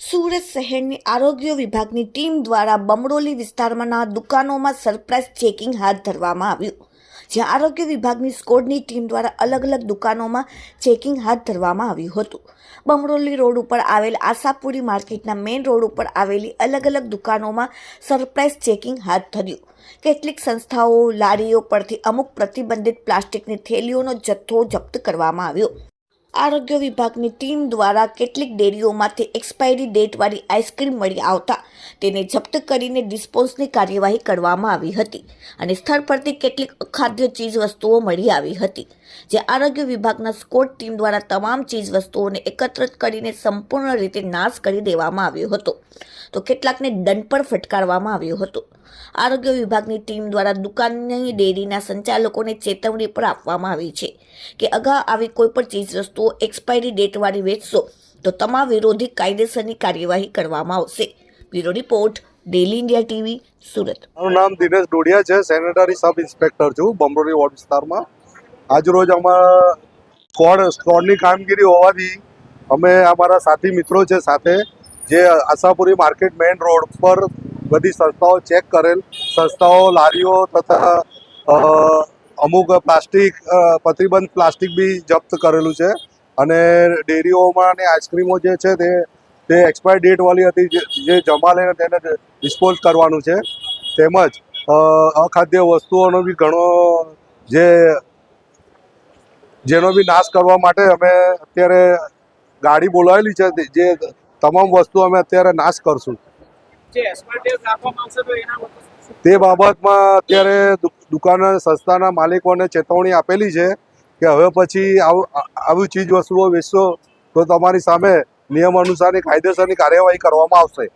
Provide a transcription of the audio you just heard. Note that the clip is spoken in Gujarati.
સુરત શહેરની આરોગ્ય વિભાગની ટીમ દ્વારા બમરોલી વિસ્તારમાંના દુકાનોમાં સરપ્રાઇઝ ચેકિંગ હાથ ધરવામાં આવ્યું. જ્યાં આરોગ્ય વિભાગની સ્કોડની ટીમ દ્વારા અલગ અલગ દુકાનોમાં ચેકિંગ હાથ ધરવામાં આવ્યું હતું. બમરોલી રોડ ઉપર આવેલ આશાપુરી માર્કેટના મેઇન રોડ ઉપર આવેલી અલગ અલગ દુકાનોમાં સરપ્રાઇઝ ચેકિંગ હાથ ધર્યું. કેટલીક સંસ્થાઓ, લારીઓ પરથી અમુક પ્રતિબંધિત પ્લાસ્ટિકની થેલીઓનો જથ્થો જપ્ત કરવામાં આવ્યો. આરોગ્ય વિભાગની ટીમ દ્વારા કેટલીક ડેરીઓમાંથી એક્સપાયરી ડેટવાળી આઈસ્ક્રીમ મળી આવતા તેને જપ્ત કરીને ડિસ્પોઝની કાર્યવાહી કરવામાં આવી હતી અને સ્થળ પરથી કેટલીક અખાદ્ય ચીજ વસ્તુઓ મળી આવી હતી, જે આરોગ્ય વિભાગના સ્કોટ ટીમ દ્વારા તમામ ચીજ વસ્તુઓને એકત્રિત કરીને સંપૂર્ણ રીતે નાશ કરી દેવામાં આવ્યો હતો. તો કેટલાકને દંડ પણ ફટકારવામાં આવ્યો હતો. આરોગ્ય વિભાગની ટીમ દ્વારા દુકાનની ડેરીના સંચાલકોને ચેતવણી પણ આપવામાં આવી છે કે અગાઉ આવી કોઈ પણ ચીજ વસ્તુઓ એક્સપાયરી ડેટવાળી વેચશો તો તમામ વિરોધી કાયદેસરની કાર્યવાહી કરવામાં આવશે. Bureau report, daily India TV, Surat. મારું નામ દિનેશ ડોડિયા છે, સેનેટરી સબ ઇન્સ્પેક્ટર છું બમરોલી વોર્ડ વિસ્તારમાં. આજરોજ અમારા સ્કોડ સ્કોડની કામગીરી હોવાથી અમે અમારા સાથી મિત્રો છે સાથે જે આશાપુરી માર્કેટ મેઇન રોડ પર બધી સંસ્થાઓ ચેક કરેલ. સંસ્થાઓ, લારીઓ તથા અમુક પ્લાસ્ટિક પ્રતિબંધ પ્લાસ્ટિક બી જપ્ત કરેલું છે. અને ડેરીઓમાં અને આઈસ્ક્રીમો જે છે તે તે એક્સપાયર ડેટવાળી હતી જે જમા લઈને તેને ડિસ્પોઝ કરવાનું છે. તેમજ અખાદ્ય વસ્તુઓનો બી ઘણો જે, જેનો બી નાશ કરવા માટે અમે અત્યારે ગાડી બોલાવેલી છે જે તમામ વસ્તુ અમે અત્યારે નાશ કરશું. તો બાબતમાં અત્યારે દુકાન સંસ્થાના માલિકોને ચેતવણી આપેલી છે કે હવે પછી આવું આવી ચીજ વસ્તુઓ વેચશો તો તમારી સામે નિયમ અનુસારની કાયદેસરની કાર્યવાહી કરવામાં આવશે.